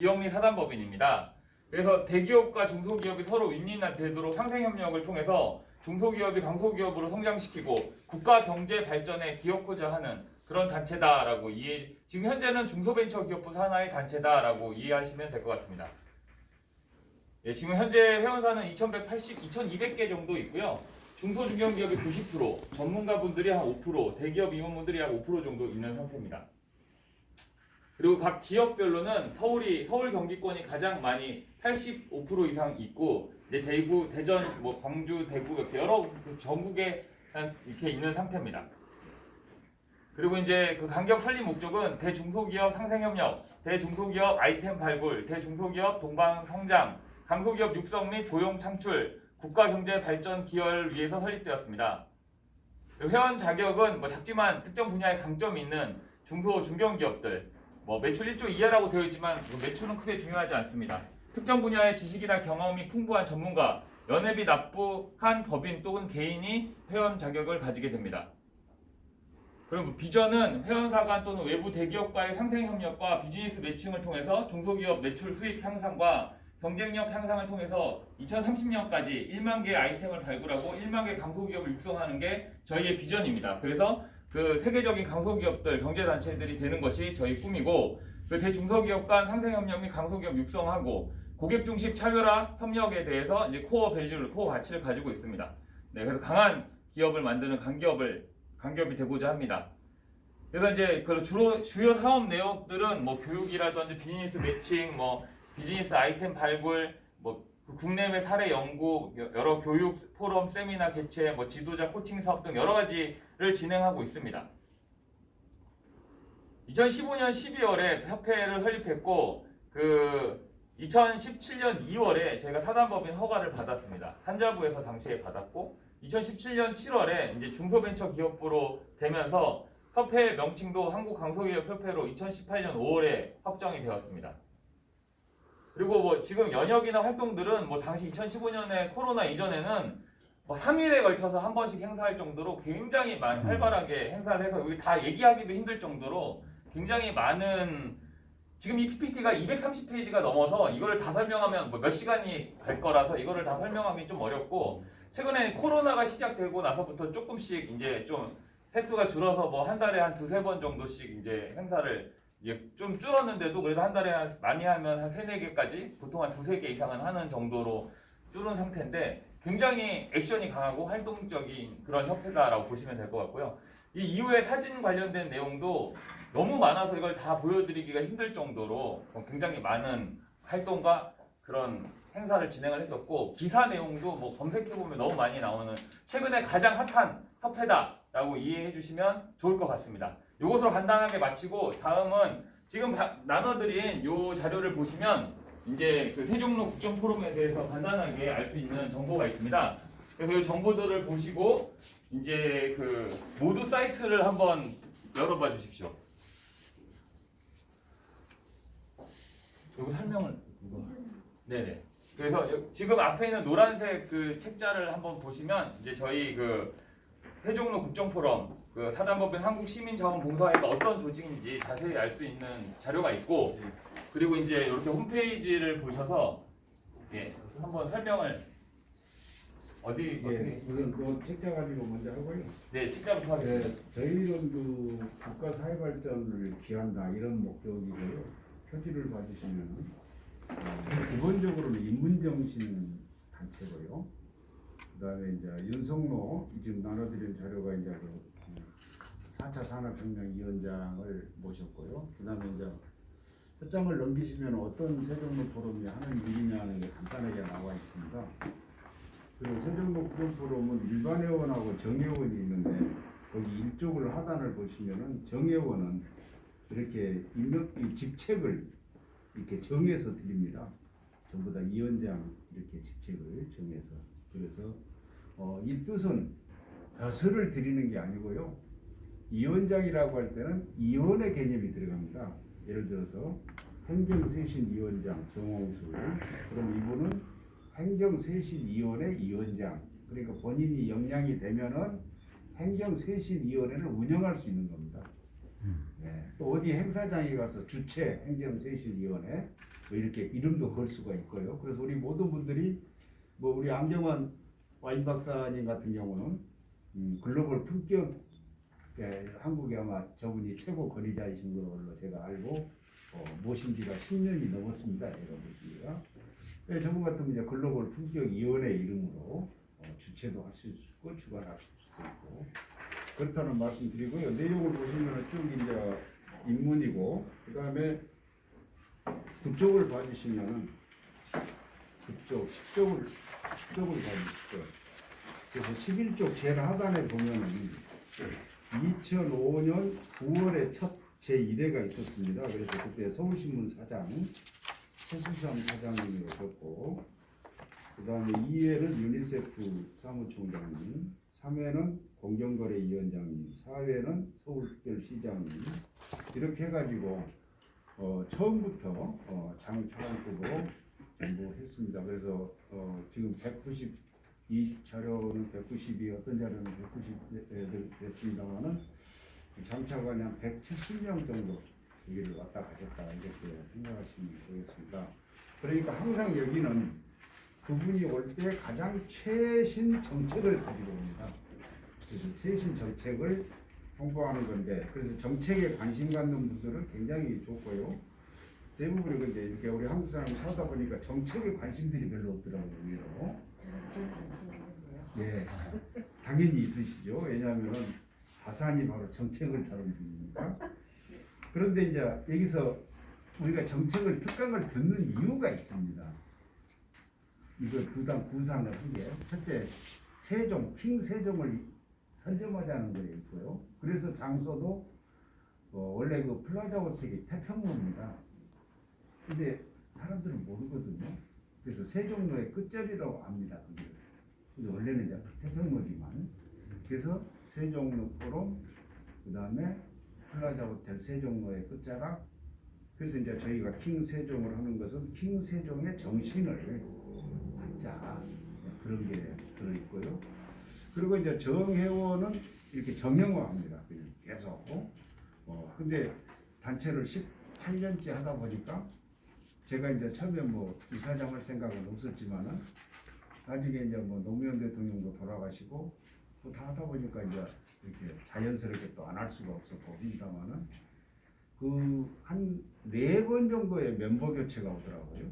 및 사단법인입니다. 그래서 대기업과 중소기업이 서로 윈윈되도록 상생협력을 통해서 중소기업이 강소기업으로 성장시키고 국가 경제 발전에 기여코자 하는 그런 단체다라고 이해. 지금 현재는 중소벤처기업부 산하의 단체다라고 이해하시면 될 것 같습니다. 예, 지금 현재 회원사는 2,180, 2,200개 정도 있고요. 중소중견기업이 90%, 전문가분들이 한 5%, 대기업 임원분들이 한 5% 정도 있는 상태입니다. 그리고 각 지역별로는 서울이 서울 경기권이 가장 많이 85% 이상 있고 이제 대구, 대전, 뭐 광주, 대구 이렇게 여러 그 전국에 한 이렇게 있는 상태입니다. 그리고 이제 그 간격 설립 목적은 대중소기업 상생협력, 대중소기업 아이템 발굴, 대중소기업 동방 성장, 강소기업 육성 및 고용 창출, 국가 경제 발전 기여를 위해서 설립되었습니다. 회원 자격은 뭐 작지만 특정 분야에 강점이 있는 중소 중견 기업들, 뭐 매출 1조 이하라고 되어 있지만 뭐 매출은 크게 중요하지 않습니다. 특정 분야의 지식이나 경험이 풍부한 전문가, 연회비 납부한 법인 또는 개인이 회원 자격을 가지게 됩니다. 그리고 비전은 회원사 간 또는 외부 대기업과의 상생 협력과 비즈니스 매칭을 통해서 중소기업 매출 수익 향상과 경쟁력 향상을 통해서 2030년까지 1만 개의 아이템을 발굴하고 1만 개 강소기업을 육성하는 게 저희의 비전입니다. 그래서 그 세계적인 강소기업들, 경제단체들이 되는 것이 저희 꿈이고 그 대중소기업 간 상생협력 및 강소기업 육성하고 고객 중심 차별화 협력에 대해서 이제 코어 밸류를 코어 가치를 가지고 있습니다. 네, 그래서 강한 기업을 만드는 강기업을 강기업이 되고자 합니다. 그래서 이제 그 주로 주요 사업 내역들은 뭐 교육이라든지 비즈니스 매칭, 뭐 비즈니스 아이템 발굴, 뭐 그 국내외 사례 연구, 여러 교육 포럼, 세미나 개최, 뭐 지도자 코칭 사업 등 여러 가지를 진행하고 있습니다. 2015년 12월에 협회를 설립했고 그 2017년 2월에 저희가 사단법인 허가를 받았습니다. 산자부에서 당시에 받았고 2017년 7월에 이제 중소벤처기업부로 되면서 협회 명칭도 한국강소기업협회로 2018년 5월에 확정이 되었습니다. 그리고 뭐 지금 연역이나 활동들은 뭐 당시 2015년에 코로나 이전에는 뭐 3일에 걸쳐서 한 번씩 행사할 정도로 굉장히 많이 활발하게 행사를 해서 여기 다 얘기하기도 힘들 정도로 굉장히 많은 지금 이 PPT가 230페이지가 넘어서 이거를 다 설명하면 뭐 몇 시간이 갈 거라서 이거를 다 설명하기 좀 어렵고 최근에 코로나가 시작되고 나서부터 조금씩 이제 좀 횟수가 줄어서 뭐 한 달에 한 두세 번 정도씩 이제 행사를 이제 좀 줄었는데도 그래도 한 달에 한 많이 하면 한 세네 개까지 보통 한 두세 개 이상은 하는 정도로 줄은 상태인데 굉장히 액션이 강하고 활동적인 그런 협회다라고 보시면 될 것 같고요. 이 이후에 사진 관련된 내용도 너무 많아서 이걸 다 보여드리기가 힘들 정도로 굉장히 많은 활동과 그런 행사를 진행을 했었고 기사 내용도 뭐 검색해 보면 너무 많이 나오는 최근에 가장 핫한 협회다라고 이해해 주시면 좋을 것 같습니다. 이것으로 간단하게 마치고 다음은 지금 바- 나눠드린 요 자료를 보시면 이제 그 세종로 국정 포럼에 대해서 간단하게 알 수 있는 정보가 있습니다. 그래서 이 정보들을 보시고 이제 그 모두 사이트를 한번 열어봐 주십시오. 이거 설명을. 네네. 그래서 여- 지금 앞에 있는 노란색 그 책자를 한번 보시면 이제 저희 그 세종로 국정 포럼 그 사단법인 한국시민자원봉사회가 어떤 조직인지 자세히 알 수 있는 자료가 있고 그리고 이제 이렇게 홈페이지를 보셔서 예 한번 설명을 어디 어떻게 예, 우선 그 책자 가지고 먼저 하고요. 네 책자부터 네, 하겠습니다. 저희는 그 국가 사회 발전을 기한다 이런 목적이고요. 표지를 봐주시면 어, 기본적으로는 인문 정신 단체고요. 그다음에 이제 윤성로 지금 나눠드린 자료가 이제 그 4차 산업혁명 위원장을 모셨고요. 그 다음에 이제 표장을 넘기시면 어떤 세종로 포럼이 하는 일이냐는 게 간단하게 나와 있습니다. 그 세종로 포럼은 일반 회원하고 정회원이 있는데 거기 일족을 하단을 보시면은 정회원은 이렇게 이 직책을 이렇게 정해서 드립니다. 전부 다 위원장 이렇게 직책을 정해서 그래서 어, 이 뜻은 벼슬을 드리는 게 아니고요. 위원장이라고 할 때는 위원의 개념이 들어갑니다. 예를 들어서 행정쇄신위원장 정홍수 그럼 이분은 행정쇄신위원회 위원장 그러니까 본인이 역량이 되면은 행정쇄신위원회를 운영할 수 있는 겁니다. 네. 또 어디 행사장에 가서 주최 행정세실위원회 뭐 이렇게 이름도 걸 수가 있고요. 그래서 우리 모든 분들이 뭐 우리 안경환 와인 박사님 같은 경우는 음, 글로벌 품격 예, 한국에 아마 저분이 최고 권위자이신 걸로 제가 알고 어, 모신 지가 10년이 넘었습니다. 제가 보기가. 예, 저분 같으면 이제 글로벌 품격 위원회 이름으로 어, 주최도 하실 수 있고 주관하실 수도 있고 그렇다는 말씀 드리고요. 내용을 보시면 쭉 이제 인문이고 그 다음에 그쪽을 봐주시면은 그쪽 10쪽을 10쪽을 봐주시죠. 그래서 11쪽 제일 하단에 보면은 2005년 9월에 첫 제1회가 있었습니다. 그래서 그때 서울신문 사장 최수삼 사장님이 오셨고 그 다음에 2회는 유니세프 사무총장님 3회는 공정거래위원장님 4회는 서울특별시장님 이렇게 해가지고 어, 처음부터 어, 장차관급으로 전부 했습니다. 그래서 어, 지금 190, 이 자료는 190이 어떤 자료는 190 됐습니다만은 장차관이 한 170명 정도 여기를 왔다 가셨다 이렇게 생각하시면 되겠습니다. 그러니까 항상 여기는 그분이 올 때 가장 최신 정책을 가지고 옵니다. 그래서 최신 정책을 홍보하는 건데 그래서 정책에 관심 갖는 분들은 굉장히 좋고요. 대부분이 근데 이렇게 우리 한국 사람 살다 보니까 정책에 관심들이 별로 없더라고요. 예, 당연히 있으시죠. 왜냐하면 다산이 바로 정책을 다룬 분이니까. 그런데 이제 여기서 우리가 정책을 특강을 듣는 이유가 있습니다. 이거 두당 구상을 한 게 첫째 세종 킹 세종을 선점하자는 거에 있고요. 그래서 장소도 어, 원래 그 플라자 호텔이 태평로입니다. 근데 사람들은 모르거든요. 그래서 세 종로의 끝자리라고 합니다. 그게. 원래는 이제 태평로지만 그래서 세 종로 포럼 그 다음에 플라자 호텔 세 종로의 끝자락 그래서 이제 저희가 킹 세종을 하는 것은 킹 세종의 정신을 받자 그런 게 들어있고요. 그리고 이제 정회원은 이렇게 정형화합니다. 계속. 어, 근데 단체를 18년째 하다 보니까 제가 이제 처음에 뭐 이사장 할 생각은 없었지만은 나중에 이제 뭐 노무현 대통령도 돌아가시고 또 다 하다 보니까 이제 이렇게 자연스럽게 또 안 할 수가 없었고 합니다만은 그 한 네 번 정도의 멤버 교체가 오더라고요.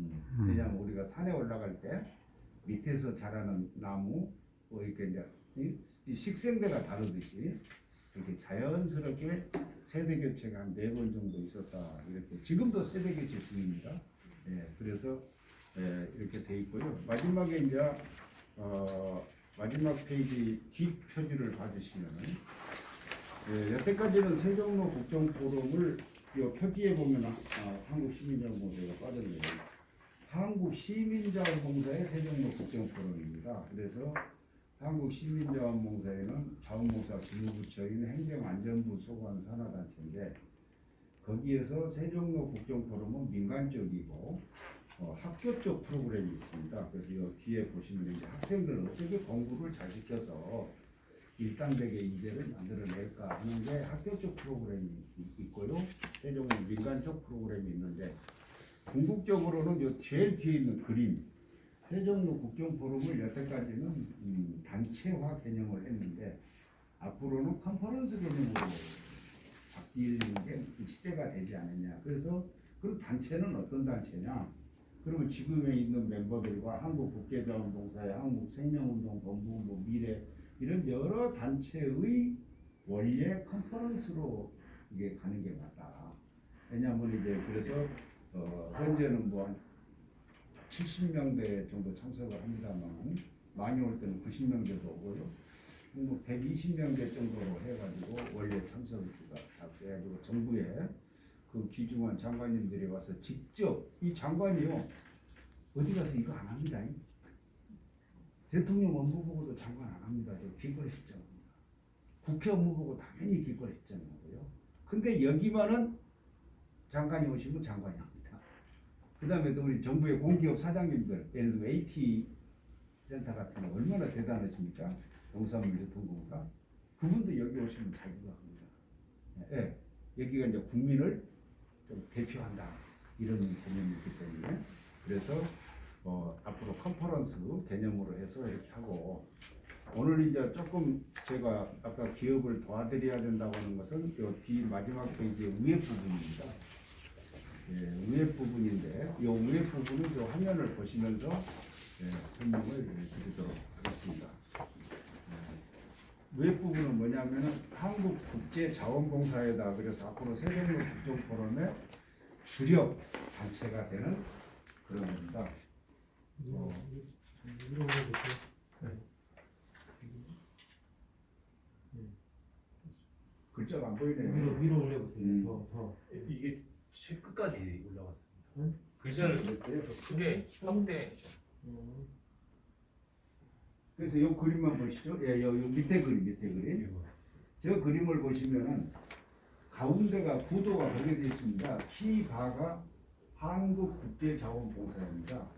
음. 왜냐하면 우리가 산에 올라갈 때 밑에서 자라는 나무 뭐 이렇게 이제 이- 이 식생대가 다르듯이 이렇게 자연스럽게 세대 교체가 한 네 번 정도 있었다 이렇게 지금도 세대 교체 중입니다. 예, 그래서 예, 이렇게 돼 있고요. 마지막에 이제 어, 마지막 페이지 뒷 표지를 봐주시면은 예, 여태까지는 세종로 국정 포럼을 이 표지에 보면 아, 한국 시민자원봉사가 빠졌네요. 한국 시민자원봉사의 세종로 국정 포럼입니다. 그래서 한국 시민자원봉사에는 자원봉사 주무부처인 행정안전부 소관 산하단체인데 거기에서 세종로 국정포럼은 민간 쪽이고 어, 학교 쪽 프로그램이 있습니다. 그래서 이 뒤에 보시면 이제 학생들은 어떻게 공부를 잘 시켜서 일당백의 인재를 만들어낼까 하는 게 학교 쪽 프로그램이 있- 있고요. 세종로 민간 쪽 프로그램이 있는데 궁극적으로는 요 제일 뒤에 있는 그림 세종로 국정포럼을 여태까지는 음, 단체화 개념을 했는데 앞으로는 컨퍼런스 개념으로 바뀌는 게 시대가 되지 않느냐. 그래서 그럼 단체는 어떤 단체냐? 그러면 지금에 있는 멤버들과 한국 국제자원봉사의 한국 생명운동본부, 뭐 미래 이런 여러 단체의 원래 컨퍼런스로 이게 가는 게 맞다. 왜냐하면 이제 그래서 어, 현재는 뭐 한 70명대 정도 참석을 합니다만 많이 올 때는 90명대도 오고요. 뭐 120명대 정도로 해가지고 원래 참석을 해가지고 정부에 그 귀중한 장관님들이 와서 직접 이 장관이요 어디 가서 이거 안 합니다. 대통령 업무 보고도 장관 안 합니다. 저 기권의 실정입니다. 국회 업무 보고 당연히 기권의 실정이고요. 근데 여기만은 장관이 오시면 장관이 합니다. 그 다음에 또 우리 정부의 공기업 사장님들, 예를 들어 AT 센터 같은 거 얼마나 대단하십니까? 농산물 유통공사. 그분도 여기 오시면 자기가 합니다. 예. 여기가 이제 국민을 좀 대표한다 이런 개념이 있기 때문에 그래서 어, 앞으로 컨퍼런스 개념으로 해서 이렇게 하고 오늘 이제 조금 제가 아까 기업을 도와드려야 된다고 하는 것은 요뒤 마지막 페이지 위에 부분입니다. 예, 위에 부분인데 이 위에 부분은 저 화면을 보시면서 예, 설명을 드리도록 하겠습니다. 예, 위에 부분은 뭐냐면은 한국국제자원봉사회다 그래서 앞으로 세계적 국정 포럼의 주력 단체가 되는 그런 겁니다. 어, 위로 올려보세요. 글자가 안 위로 보이네요. 위로 올려보세요. 음. 더 더. 이게 최 끝까지 올라갔습니다. 글자를 됐어요? 크게 확대 음. 그래서 이 그림만 보시죠. 예, 요, 요 밑에 그림, 밑에 그림. 이거. 저 그림을 보시면은 가운데가 구도가 그렇게 되어 있습니다. 키바가 한국국제자원봉사입니다.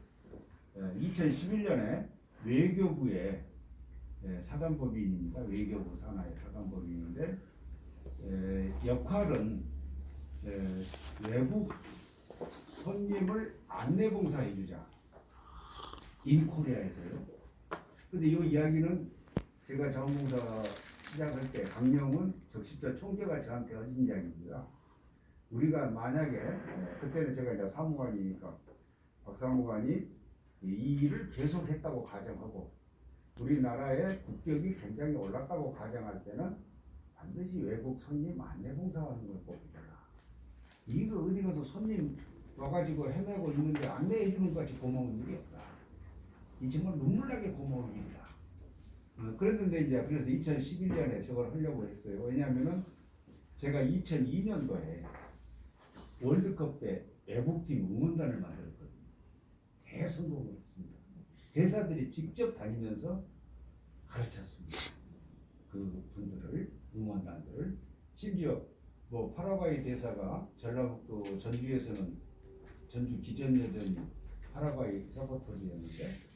2011년에 외교부의 예, 사단법인입니다. 외교부 산하의 사단법인인데 에, 역할은 에, 외국 손님을 안내봉사해주자. 인코리아에서요. 근데 이 이야기는 제가 자원봉사 시작할 때 강령은 적십자 총재가 저한테 하신 이야기입니다. 우리가 만약에 예, 그때는 제가 이제 사무관이니까 박 사무관이 이 일을 계속했다고 가정하고 우리나라의 국격이 굉장히 올랐다고 가정할 때는 반드시 외국 손님 안내 봉사하는 걸 봅니다. 이거 어디 가서 손님 와가지고 헤매고 있는데 안내해 주는 것이 고마운 일이 없다. 이 정말 눈물나게 고마운 일이다. 어, 그랬는데 이제 그래서 2011년에 저걸 하려고 했어요. 왜냐하면은 제가 2002년도에 월드컵 때 애국팀 응원단을 만들었거든요. 대성공을 했습니다. 대사들이 직접 다니면서 가르쳤습니다. 그 분들을 응원단들을 심지어 뭐 파라과이 대사가 전라북도 전주에서는 전주 기전여전 파라과이 서포터즈였는데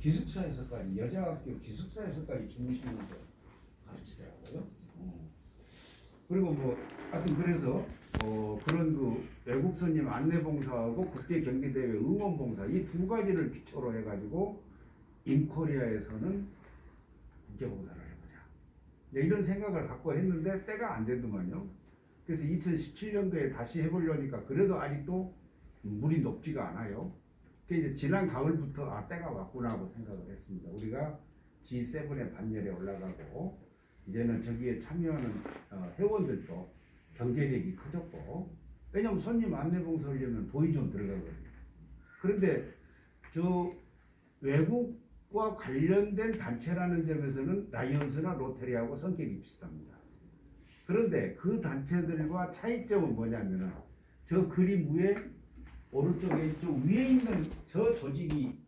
기숙사에서까지 여자학교 기숙사에서까지 주무시면서 가르치더라고요. 어. 그리고 뭐 하여튼 그래서 어 그런 그 외국 손님 안내 봉사하고 국제 경기 대회 응원 봉사 이 두 가지를 기초로 해가지고 인코리아에서는 국제 봉사를 해보자. 이런 생각을 갖고 했는데 때가 안 되더만요. 그래서 2017년도에 다시 해보려니까 그래도 아직도 물이 높지가 않아요. 그 이제 지난 가을부터 아 때가 왔구나 하고 생각을 했습니다. 우리가 G7의 반열에 올라가고 이제는 저기에 참여하는 어, 회원들도 경제력이 커졌고 왜냐면 손님 안내 봉사 하려면 돈이 좀 들어가거든요. 그런데 저 외국과 관련된 단체라는 점에서는 라이언스나 로테리하고 성격이 비슷합니다. 그런데 그 단체들과 차이점은 뭐냐면은 저 그림 위에 오른쪽에 좀 위에 있는 저 조직이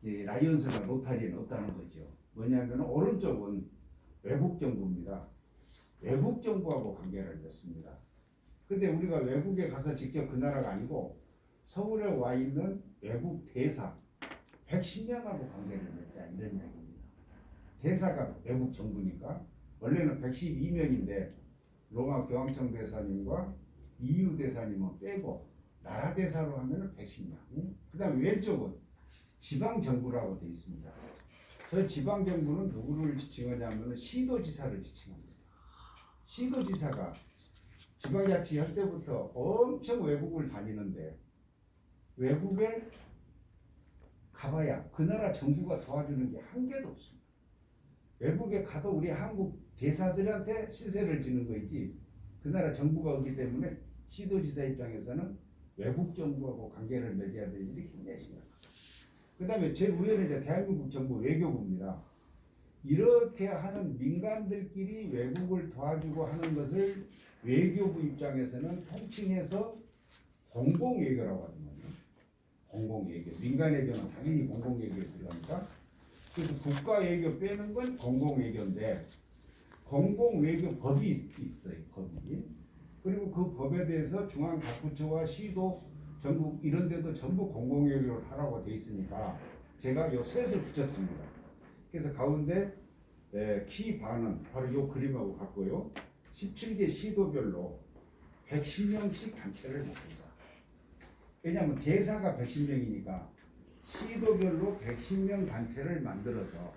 이제 라이언스나 로타리는 없다는 거죠. 뭐냐면 오른쪽은 외국 정부입니다. 외국 정부하고 관계를 맺습니다. 근데 우리가 외국에 가서 직접 그 나라가 아니고 서울에 와 있는 외국 대사 110명하고 관계를 맺자 이런 얘기입니다. 대사가 외국 정부니까 원래는 112명인데 로마 교황청 대사님과 EU 대사님은 빼고 나라 대사로 하면은 110명. 그 다음에 왼쪽은 지방 정부라고 되어 있습니다. 저 지방 정부는 누구를 지칭하냐면은 시도지사를 지칭합니다. 시도지사가 지방자치 할 때부터 엄청 외국을 다니는데 외국에 가봐야 그 나라 정부가 도와주는 게 한 개도 없습니다. 외국에 가도 우리 한국 대사들한테 시세를 지는 거이지 그 나라 정부가 오기 때문에 시도지사 입장에서는 외국 정부하고 관계를 맺어야 될 일이 굉장히 심각합니다. 그 다음에 제 위에는 이제 대한민국 정부 외교부입니다. 이렇게 하는 민간들끼리 외국을 도와주고 하는 것을 외교부 입장에서는 통칭해서 공공외교라고 하거든요. 공공외교. 민간외교는 당연히 공공외교에 들어갑니다. 그래서 국가외교 빼는 건 공공외교인데 공공외교 법이 있- 있어요. 법이. 그 법에 대해서 중앙 각 부처와 시도 전국 이런 데도 전부 공공외교를 하라고 돼 있으니까 제가 요 셋을 붙였습니다. 그래서 가운데 에, 키 반은 바로 요 그림하고 같고요. 17개 시도별로 110명씩 단체를 만든다. 왜냐하면 대사가 110명이니까 시도별로 110명 단체를 만들어서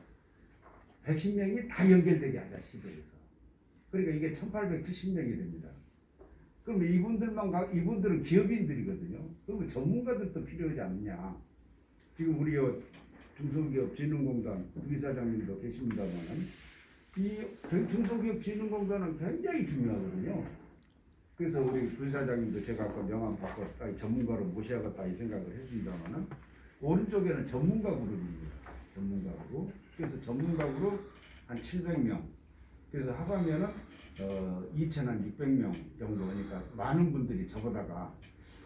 110명이 다 연결되게 하자 시도에서. 그러니까 이게 1870명이 됩니다. 그럼 이분들만 가, 이분들은 기업인들이거든요. 그러면 전문가들도 필요하지 않느냐. 지금 우리 요 중소기업진흥공단 부이사장님도 계십니다만은 이 중소기업진흥공단은 굉장히 중요하거든요. 그래서 우리 부이사장님도 제가 아까 명함 받고 전문가로 모셔야겠다 이 생각을 했습니다만은 오른쪽에는 전문가 그룹입니다. 전문가 그룹. 그래서 전문가 그룹 한 700명. 그래서 합하면은 어, 2,600명 정도 오니까 많은 분들이 저보다가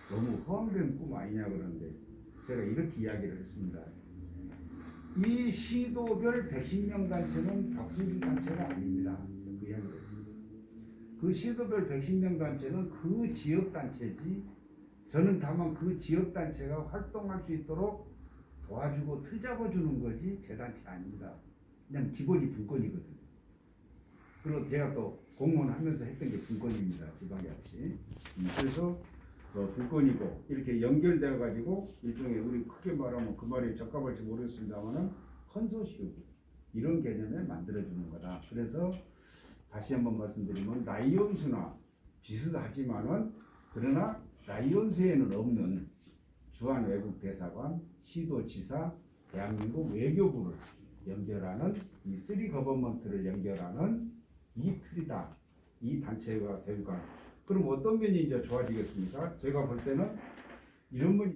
너무 허황된 꿈 아니냐 그러는데 제가 이렇게 이야기를 했습니다. 이 시도별 110명 단체는 박순주 단체가 아닙니다. 그 이야기를 했습니다. 그 시도별 110명 단체는 그 지역 단체지 저는 다만 그 지역 단체가 활동할 수 있도록 도와주고 틀 잡아 주는 거지 제 단체 아닙니다. 그냥 기본이 분권이거든요. 그리고 제가 또 공무원 하면서 했던 게 분권입니다. 지방자치. 음, 그래서 어, 분권이고 이렇게 연결되어 가지고 일종의 우리 크게 말하면 그 말이 적합할지 모르겠습니다만은 컨소시움 이런 개념을 만들어주는 거다. 그래서 다시 한번 말씀드리면 라이온수나 비슷하지만은 그러나 라이온수에는 없는 주한 외국 대사관, 시도지사, 대한민국 외교부를 연결하는 이 쓰리 거버먼트를 연결하는 이 틀이다. 이 단체가 되니까 그럼 어떤 면이 이제 좋아지겠습니까? 제가 볼 때는 이런 면이